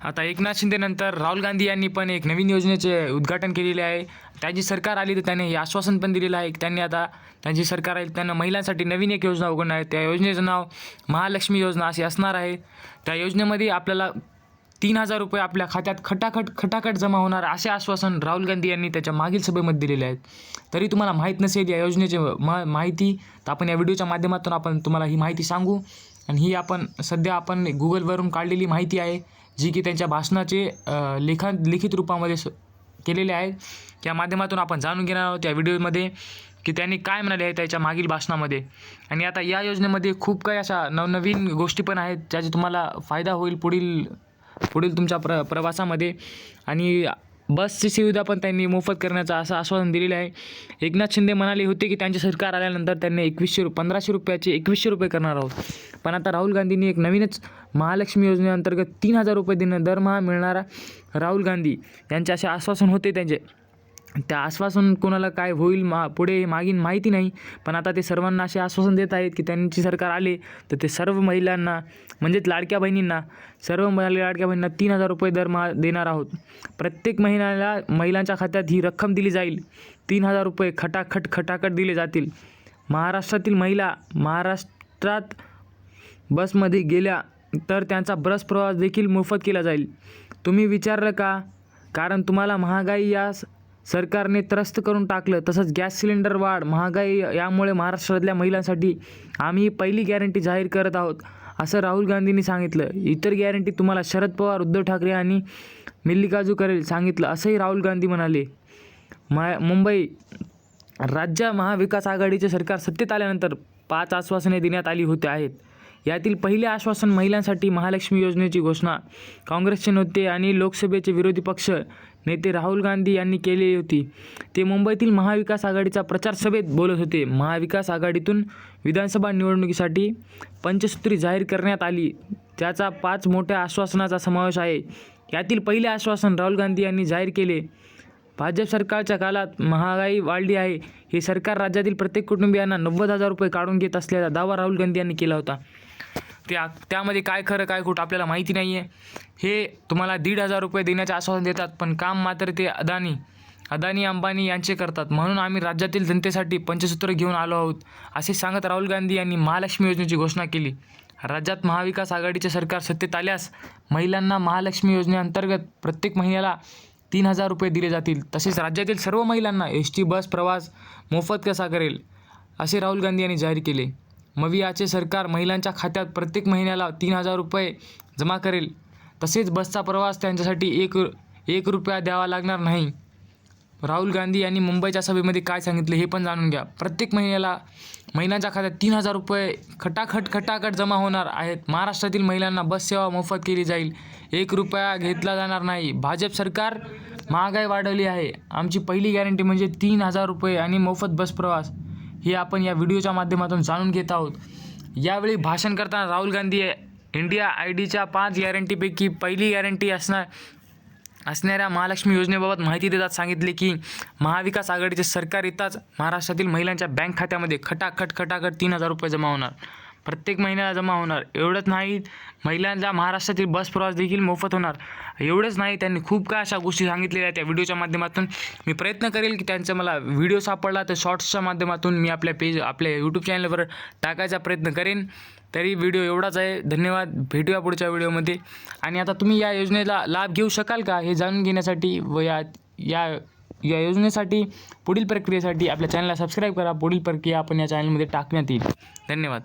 आता एकनाथ शिंदेनंतर राहुल गांधी यांनी पण एक नवीन योजनेचे उद्घाटन केलेले आहे. त्यांची सरकार आली तर त्याने हे आश्वासन पण दिलेलं आहे. त्यांनी आता त्यांची सरकार आली त्यांना महिलांसाठी नवीन एक योजना उघडणार आहे. त्या योजनेचं नाव महालक्ष्मी योजना अशी असणार आहे. त्या योजनेमध्ये आपल्याला तीन हजार रुपये आपल्या खात्यात खटाखट खटाखट जमा होणार असे आश्वासन राहुल गांधी यांनी त्याच्या मागील सभेमध्ये दिलेले आहेत. तरी तुम्हाला माहीत नसेल या योजनेचे मा माहिती तर आपण या व्हिडिओच्या माध्यमातून आपण तुम्हाला ही माहिती सांगू. आणि ही आपण सध्या आपण गुगलवरून काढलेली माहिती आहे. जी की त्यांच्या भाषणाचे लेखन लिखित रूपामध्ये स केलेले आहेत. त्या माध्यमातून आपण जाणून घेणार आहोत त्या व्हिडिओमध्ये की त्यांनी काय म्हणाले आहे त्याच्या मागील भाषणामध्ये. आणि आता या योजनेमध्ये खूप काही अशा नवनवीन गोष्टी पण आहेत ज्याचा तुम्हाला फायदा होईल पुढील पुढील तुमच्या प्र प्रवासामध्ये. आणि बसची सुविधा पण त्यांनी मोफत करण्याचं असं आश्वासन दिलेलं आहे. एकनाथ शिंदे म्हणाले होते की त्यांचे सरकार आल्यानंतर त्यांनी एकवीसशे रु पंधराशे रुपयाचे एकवीसशे रुपये करणार आहोत. पण आता राहुल गांधींनी एक नवीनच महालक्ष्मी योजनेअंतर्गत तीन हजार रुपये देणं दरमहा मिळणारा राहुल गांधी यांचे असे आश्वासन होते त्यांचे. त्या आश्वासन कोणाला काय होईल मा पुढे मागीन माहिती नाही. पण आता ते सर्वांना असे आश्वासन देत आहेत की त्यांची सरकार आले तर ते सर्व महिलांना म्हणजेच लाडक्या बहिणींना सर्व महिला लाडक्या बहिणींना तीन हजार रुपये दरमहा देणार आहोत. प्रत्येक महिन्याला महिलांच्या खात्यात ही रक्कम दिली जाईल. तीन हजार रुपये खटाखट खटाखट दिले जातील. महाराष्ट्रातील महिला महाराष्ट्रात बसमध्ये गेल्या तर त्यांचा बस प्रवास देखील मोफत केला जाईल. तुम्ही विचारलं का? कारण तुम्हाला महागाई या सरकारने त्रस्त करून टाकलं. तसंच गॅस सिलेंडर वाढ महागाई यामुळे महाराष्ट्रातल्या महिलांसाठी आम्ही पहिली गॅरंटी जाहीर करत आहोत असं राहुल गांधींनी सांगितलं. इतर गॅरंटी तुम्हाला शरद पवार उद्धव ठाकरे आणि मिल्लिकाजू करेल सांगितलं असंही राहुल गांधी म्हणाले. मा मुंबई राज्य महाविकास आघाडीचे सरकार सत्तेत आल्यानंतर पाच आश्वासने देण्यात आली होते आहेत. यातील पहिले आश्वासन महिलांसाठी महालक्ष्मी योजनेची घोषणा काँग्रेसचे नेते आणि लोकसभेचे विरोधी पक्ष नेते राहुल गांधी यांनी केली होती. ते मुंबईतील महाविकास आघाडीचा प्रचार सभेत बोलत होते. महाविकास आघाडीतून विधानसभा निवडणुकीसाठी पंचसूत्री जाहीर करण्यात आली. त्याचा पाच मोठ्या आश्वासनाचा समावेश आहे. यातील पहिले आश्वासन राहुल गांधी यांनी जाहीर केले. भाजप सरकारच्या काळात महागाई वाढली आहे. हे सरकार राज्यातील प्रत्येक कुटुंबियांना नव्वद हजार रुपये काढून घेत असल्याचा दावा राहुल गांधी यांनी केला होता. त्या त्यामध्ये काय खरं काय खोटं आपल्याला माहिती नाही आहे हे तुम्हाला दीड हजार रुपये देण्याचे आश्वासन देतात पण काम मात्र ते अदानी अदानी अंबानी यांचे करतात. म्हणून आम्ही राज्यातील जनतेसाठी पंचसूत्र घेऊन आलो आहोत असे सांगत राहुल गांधी यांनी महालक्ष्मी योजनेची घोषणा केली. राज्यात महाविकास आघाडीचे सरकार सत्तेत आल्यास महिलांना महालक्ष्मी योजनेअंतर्गत प्रत्येक महिन्याला तीन हजार रुपये दिले जातील. तसेच राज्यातील सर्व महिलांना एस टी बस प्रवास मोफत कसा करेल असे राहुल गांधी यांनी जाहीर केले. मवियाचे सरकार महिलांच्या खात्यात प्रत्येक महिन्याला तीन हजार रुपये जमा करेल. तसेच बसचा प्रवास त्यांच्यासाठी एक एक रुपया द्यावा लागणार नाही. राहुल गांधी यांनी मुंबईच्या सभेमध्ये काय सांगितले हे पण जाणून घ्या. प्रत्येक महिन्याला महिलांच्या खात्यात तीन हजार रुपये खटाखट खटाखट जमा होणार आहेत. महाराष्ट्रातील महिलांना बस सेवा मोफत केली जाईल. एक रुपया घेतला जाणार नाही. भाजप सरकार महागाई वाढवली आहे. आमची पहिली गॅरंटी म्हणजे तीन हजार रुपये आणि मोफत बस प्रवास. हे आपण या व्हिडिओच्या माध्यमातून जाणून घेत आहोत. यावेळी भाषण करताना राहुल गांधी इंडिया आय डीच्या पाच गॅरंटीपैकी पहिली गॅरंटी असणार असणाऱ्या महालक्ष्मी योजनेबाबत माहिती देतात सांगितले की महाविकास आघाडीचे सरकार येताच महाराष्ट्रातील महिलांच्या बँक खात्यामध्ये खटाखट खटाखट तीन हजार रुपये जमा होणार. प्रत्येक महिन्याला जमा होणार. एवढंच नाही महिलांचा महाराष्ट्रातील बस प्रवास देखील मोफत होणार. एवढंच नाही त्यांनी खूप काय अशा गोष्टी सांगितलेल्या आहेत त्या व्हिडिओच्या माध्यमातून. मी प्रयत्न करेल की त्यांचा मला व्हिडिओ सापडला तर शॉर्ट्सच्या माध्यमातून मी आपल्या पेज आपल्या यूट्यूब चॅनलवर टाकायचा प्रयत्न करेन. तरी व्हिडिओ एवढाच आहे. धन्यवाद. भेटूया पुढच्या व्हिडिओमध्ये. आणि आता तुम्ही या योजनेला लाभ घेऊ शकाल का? हे जाणून घेण्यासाठी व या या या योजनेसाठी पुढील प्रक्रियेसाठी आपल्या चॅनलला सबस्क्राईब करा. पुढील प्रक्रिया आपण या चॅनलमध्ये टाकण्यात येईल. धन्यवाद.